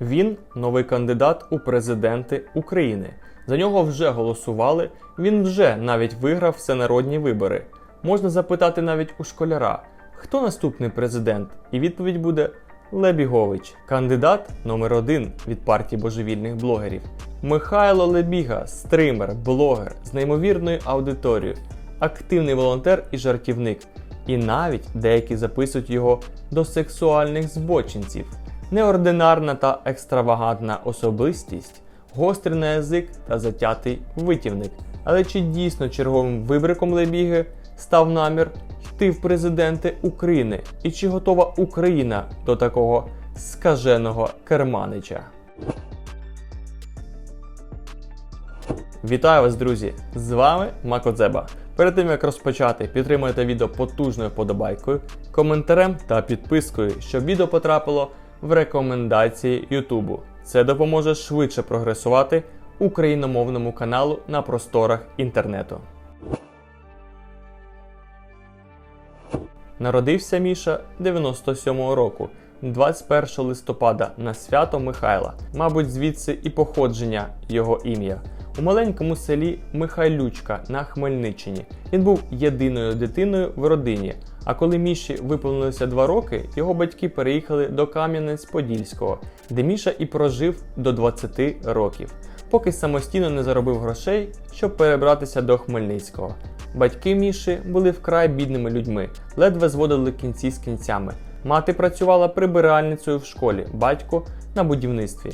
Він новий кандидат у президенти України. За нього вже голосували. Він вже навіть виграв всенародні вибори. Можна запитати навіть у школяра, хто наступний президент, і відповідь буде Лебігович, кандидат номер один від партії божевільних блогерів. Михайло Лебіга, стример, блогер з неймовірною аудиторією, активний волонтер і жартівник. І навіть деякі записують його до сексуальних збочинців. Неординарна та екстравагантна особистість, гострий на язик та затятий витівник. Але чи дійсно черговим вибриком Лебіги став намір йти в президенти України? І чи готова Україна до такого скаженого керманича? Вітаю вас, друзі! З вами Макодзеба. Перед тим як розпочати, підтримуйте відео потужною подобайкою, коментарем та підпискою, щоб відео потрапило в рекомендації Ютубу. Це допоможе швидше прогресувати україномовному каналу на просторах інтернету. Народився Міша 97-го року, 21 листопада на свято Михайла. Мабуть, звідси і походження його ім'я. У маленькому селі Михайлючка на Хмельниччині. Він був єдиною дитиною в родині. А коли Міші виповнилося два роки, його батьки переїхали до Кам'янець-Подільського, де Міша і прожив до 20 років, поки самостійно не заробив грошей, щоб перебратися до Хмельницького. Батьки Міші були вкрай бідними людьми, ледве зводили кінці з кінцями. Мати працювала прибиральницею в школі, батько на будівництві.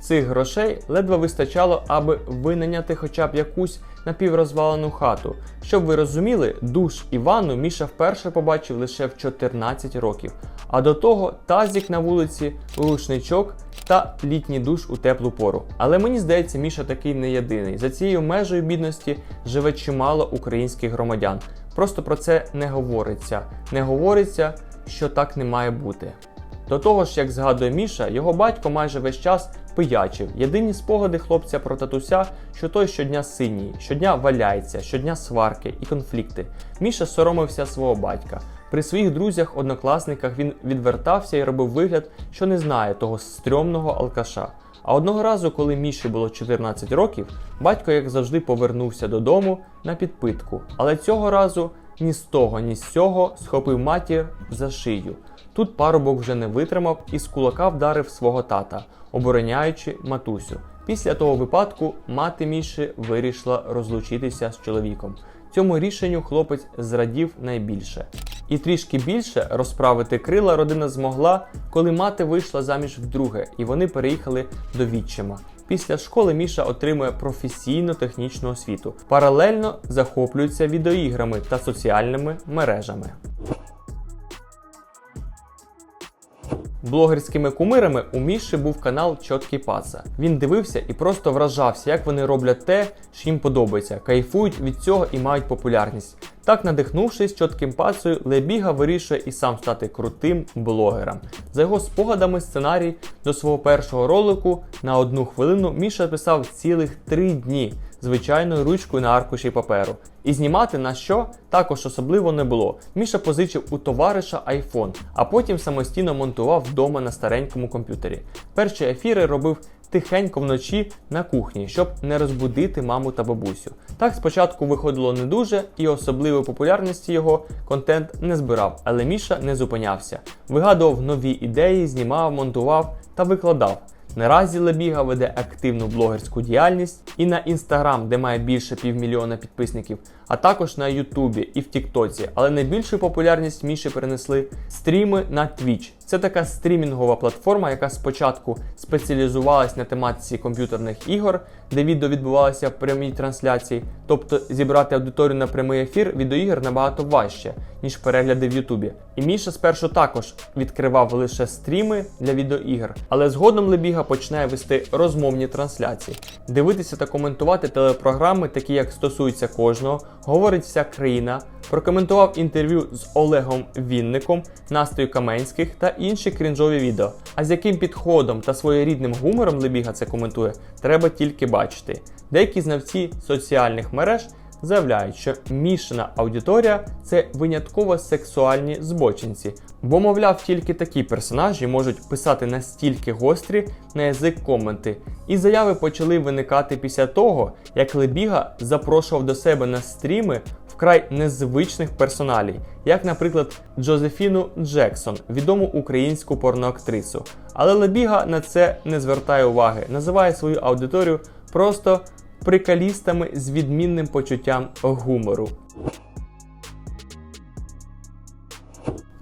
Цих грошей ледве вистачало, аби винайняти хоча б якусь напіврозвалену хату. Щоб ви розуміли, душ і ванну Міша вперше побачив лише в 14 років, а до того тазік на вулиці, рушничок та літній душ у теплу пору. Але мені здається, Міша такий не єдиний. За цією межею бідності живе чимало українських громадян. Просто про це не говориться. Не говориться, що так не має бути. До того ж, як згадує Міша, його батько майже весь час пиячив. Єдині спогади хлопця про татуся, що той щодня синій, щодня валяється, щодня сварки і конфлікти. Міша соромився свого батька. При своїх друзях, однокласниках він відвертався і робив вигляд, що не знає того стрьомного алкаша. А одного разу, коли Міші було 14 років, батько, як завжди, повернувся додому на підпитку. Але цього разу ні з того, ні з цього схопив матір за шию. Тут парубок вже не витримав і з кулака вдарив свого тата, обороняючи матусю. Після того випадку мати Міші вирішила розлучитися з чоловіком. Цьому рішенню хлопець зрадів найбільше. І трішки більше розправити крила родина змогла, коли мати вийшла заміж вдруге, і вони переїхали до Вітчима. Після школи Міша отримує професійно технічну освіту. Паралельно захоплюється відеоіграми та соціальними мережами. Блогерськими кумирами у Міші був канал Чоткий Паца. Він дивився і просто вражався, як вони роблять те, що їм подобається, кайфують від цього і мають популярність. Так, надихнувшись чотким пацею, Лебіга вирішує і сам стати крутим блогером. За його спогадами, сценарій до свого першого ролику на одну хвилину Міша писав цілих три дні звичайною ручкою на аркуші паперу. І знімати на що також особливо не було. Міша позичив у товариша iPhone, а потім самостійно монтував вдома на старенькому комп'ютері. Перші ефіри робив тихенько вночі на кухні, щоб не розбудити маму та бабусю. Так спочатку виходило не дуже, і особливої популярності його контент не збирав, але Міша не зупинявся. Вигадував нові ідеї, знімав, монтував та викладав. Наразі Лебіга веде активну блогерську діяльність і на інстаграм, де має більше півмільйона підписників, а також на Ютубі і в Тіктоці. Але найбільшу популярність Міші перенесли стріми на Twitch. Це така стрімінгова платформа, яка спочатку спеціалізувалась на тематиці комп'ютерних ігор, де відео відбувалося в прямій трансляції. Тобто зібрати аудиторію на прямий ефір відеоігр набагато важче, ніж перегляди в Ютубі. І Міша спершу також відкривав лише стріми для відеоігр, але згодом Лебіга починає вести розмовні трансляції, дивитися та коментувати телепрограми, такі як стосуються кожного, говорить вся країна. Прокоментував інтерв'ю з Олегом Вінником, Настою Каменських та інші крінжові відео. А з яким підходом та своєрідним гумором Лебіга це коментує, треба тільки бачити. Деякі знавці соціальних мереж заявляють, що мішана аудиторія це винятково сексуальні збочинці, бо, мовляв, тільки такі персонажі можуть писати настільки гострі на язик коменти. І заяви почали виникати після того, як Лебіга запрошував до себе на стріми вкрай незвичних персоналій, як, наприклад, Джозефіну Джексон, відому українську порноактрису. Але Лебіга на це не звертає уваги, називає свою аудиторію просто прикалістами з відмінним почуттям гумору.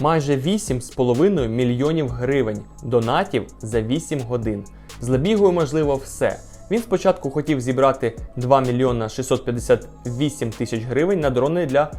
Майже 8,5 мільйонів гривень донатів за 8 годин. З Лебігою можливо все. Він спочатку хотів зібрати 2 мільйона 658 тисяч гривень на дрони для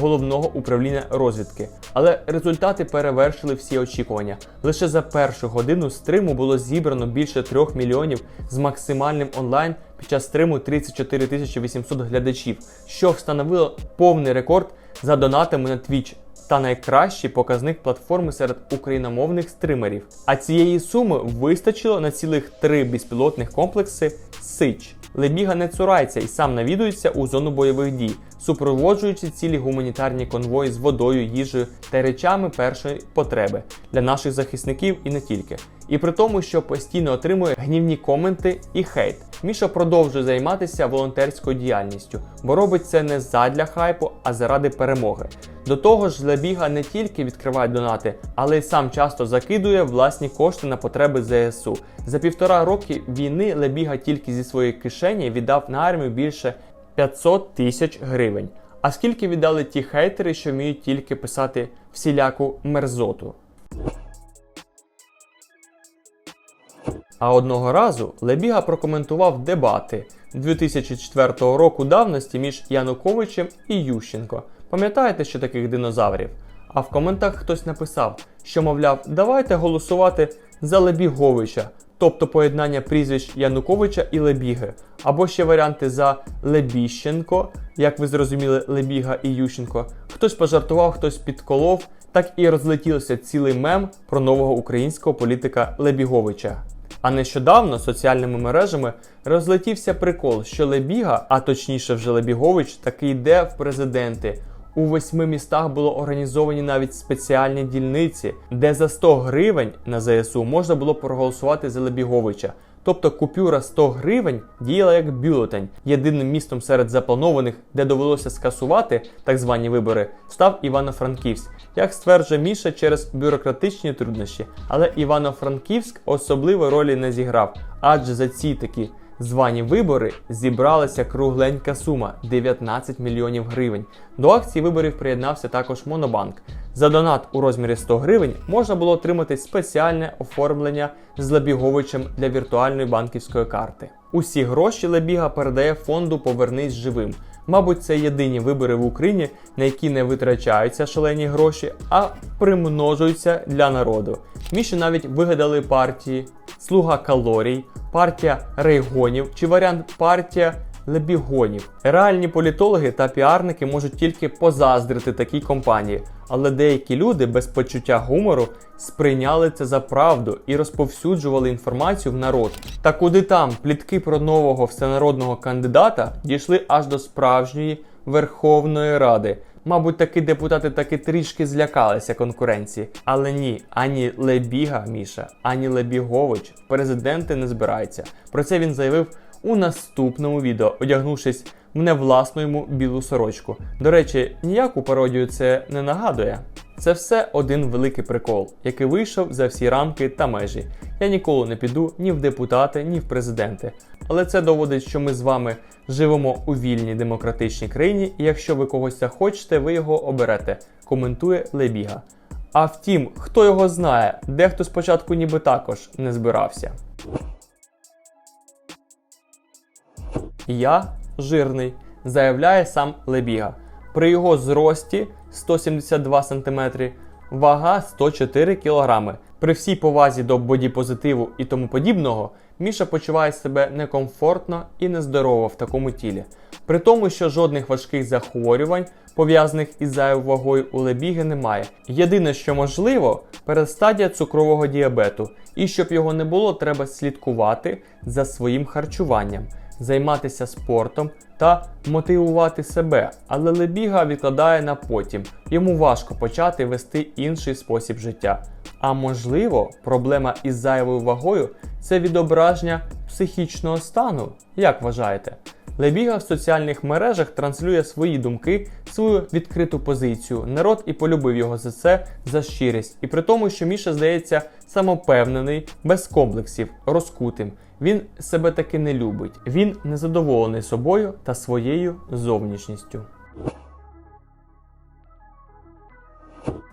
головного управління розвідки, але результати перевершили всі очікування. Лише за першу годину стриму було зібрано більше 3 мільйонів з максимальним онлайн під час стриму 34 тисячі 800 глядачів, що встановило повний рекорд за донатами на Twitch та найкращий показник платформи серед україномовних стримерів. А цієї суми вистачило на цілих три безпілотних комплекси Сич. Лебіга не цурається і сам навідується у зону бойових дій, супроводжуючи цілі гуманітарні конвої з водою, їжею та речами першої потреби для наших захисників і не тільки. І при тому, що постійно отримує гнівні коменти і хейт. Міша продовжує займатися волонтерською діяльністю, бо робить це не задля хайпу, а заради перемоги. До того ж, Лебіга не тільки відкриває донати, але й сам часто закидує власні кошти на потреби ЗСУ. За півтора роки війни Лебіга тільки зі своєї кишені віддав на армію більше 500 тисяч гривень. А скільки віддали ті хейтери, що вміють тільки писати всіляку мерзоту? А одного разу Лебіга прокоментував дебати 2004 року давності між Януковичем і Ющенко. Пам'ятаєте, що таких динозаврів? А в коментах хтось написав, що, мовляв, давайте голосувати за Лебіговича, тобто поєднання прізвищ Януковича і Лебіги, або ще варіанти за Лебіщенко, як ви зрозуміли, Лебіга і Ющенко. Хтось пожартував, хтось підколов, так і розлетівся цілий мем про нового українського політика Лебіговича. А нещодавно соціальними мережами розлетівся прикол, що Лебіга, а точніше вже Лебігович, таки йде в президенти. У восьми містах було організовані навіть спеціальні дільниці, де за 100 гривень на ЗСУ можна було проголосувати за Лебіговича. Тобто купюра 100 гривень діяла як бюлетень. Єдиним містом серед запланованих, де довелося скасувати так звані вибори, став Івано-Франківськ. Як стверджує Міша через бюрократичні труднощі, але Івано-Франківськ особливої ролі не зіграв, адже за ці такі звані вибори зібралася кругленька сума 19 мільйонів гривень. До акції виборів приєднався також Монобанк. За донат у розмірі 100 гривень можна було отримати спеціальне оформлення з Лабіговичем для віртуальної банківської карти. Усі гроші Лебіга передає фонду Повернись живим. Мабуть, це єдині вибори в Україні, на які не витрачаються шалені гроші, а примножуються для народу. Міші навіть вигадали партії Слуга калорій, партія рейгонів чи варіант партія лебігонів. Реальні політологи та піарники можуть тільки позаздрити такій компанії, але деякі люди без почуття гумору сприйняли це за правду і розповсюджували інформацію в народ. Та куди там плітки про нового всенародного кандидата дійшли аж до справжньої Верховної Ради. Мабуть, таки депутати таки трішки злякалися конкуренції. Але ні, ані Лебіга Міша, ані Лебігович президенти не збирається. Про це він заявив у наступному відео, одягнувшись в невласну йому білу сорочку. До речі, ніяку пародію це не нагадує. Це все один великий прикол, який вийшов за всі рамки та межі. Я ніколи не піду ні в депутати, ні в президенти. Але це доводить, що ми з вами живемо у вільній демократичній країні, і якщо ви когось захочете, ви його оберете. Коментує Лебіга. А втім, хто його знає, дехто спочатку ніби також не збирався. Я жирний, заявляє сам Лебіга. При його зрості 172 см, вага 104 кг. При всій повазі до бодіпозитиву і тому подібного, Міша почуває себе некомфортно і нездорово в такому тілі. При тому, що жодних важких захворювань, пов'язаних із зайвою у Лебіги, немає. Єдине, що можливо, передстадія цукрового діабету, і щоб його не було, треба слідкувати за своїм харчуванням. Займатися спортом та мотивувати себе, але Лебіга відкладає на потім. Йому важко почати вести інший спосіб життя. А можливо, проблема із зайвою вагою це відображення психічного стану. Як вважаєте? Лебіга в соціальних мережах транслює свої думки, свою відкриту позицію. Народ і полюбив його за це, за щирість. І при тому, що Міша здається самопевнений, без комплексів, розкутим. Він себе таки не любить. Він незадоволений собою та своєю зовнішністю.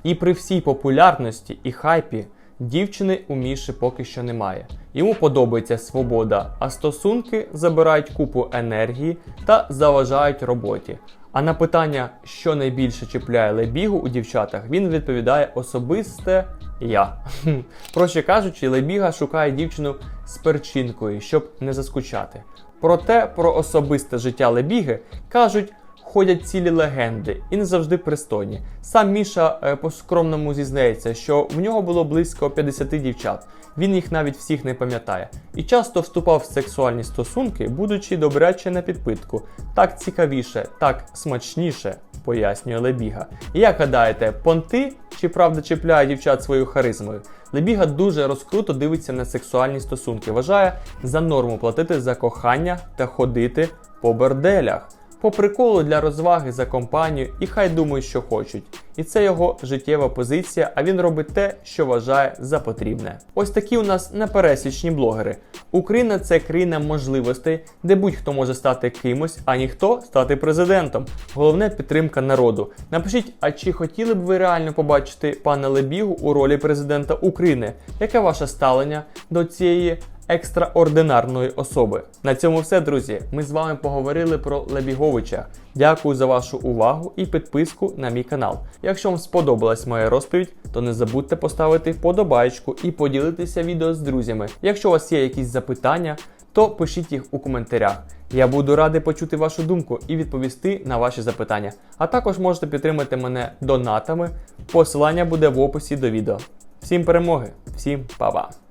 І при всій популярності і хайпі дівчини у Міші поки що немає. Йому подобається свобода, а стосунки забирають купу енергії та заважають роботі. А на питання, що найбільше чіпляє лебігу у дівчатах, він відповідає особисте я. Проще кажучи, лебіга шукає дівчину з перчинкою, щоб не заскучати. Проте про особисте життя лебіги кажуть ходять цілі легенди і не завжди пристойні. Сам Міша е, по-скромному зізнається, що в нього було близько 50 дівчат. Він їх навіть всіх не пам'ятає. І часто вступав в сексуальні стосунки, будучи добряче на підпитку. Так цікавіше, так смачніше, пояснює Лебіга. Як гадаєте, понти чи правда чіпляє дівчат своєю харизмою? Лебіга дуже розкруто дивиться на сексуальні стосунки, вважає за норму платити за кохання та ходити по борделях по приколу для розваги за компанію і хай думають, що хочуть. І це його життєва позиція, а він робить те, що вважає за потрібне. Ось такі у нас непересічні блогери. Україна це країна можливостей, де будь-хто може стати кимось, а ніхто стати президентом. Головне підтримка народу. Напишіть, а чи хотіли б ви реально побачити пана Лебігу у ролі президента України? Яке ваше ставлення до цієї? Екстраординарної особи. На цьому все, друзі. Ми з вами поговорили про Лебіговича. Дякую за вашу увагу і підписку на мій канал. Якщо вам сподобалась моя розповідь, то не забудьте поставити вподобайку і поділитися відео з друзями. Якщо у вас є якісь запитання, то пишіть їх у коментарях. Я буду радий почути вашу думку і відповісти на ваші запитання. А також можете підтримати мене донатами. Посилання буде в описі до відео. Всім перемоги, всім па-па!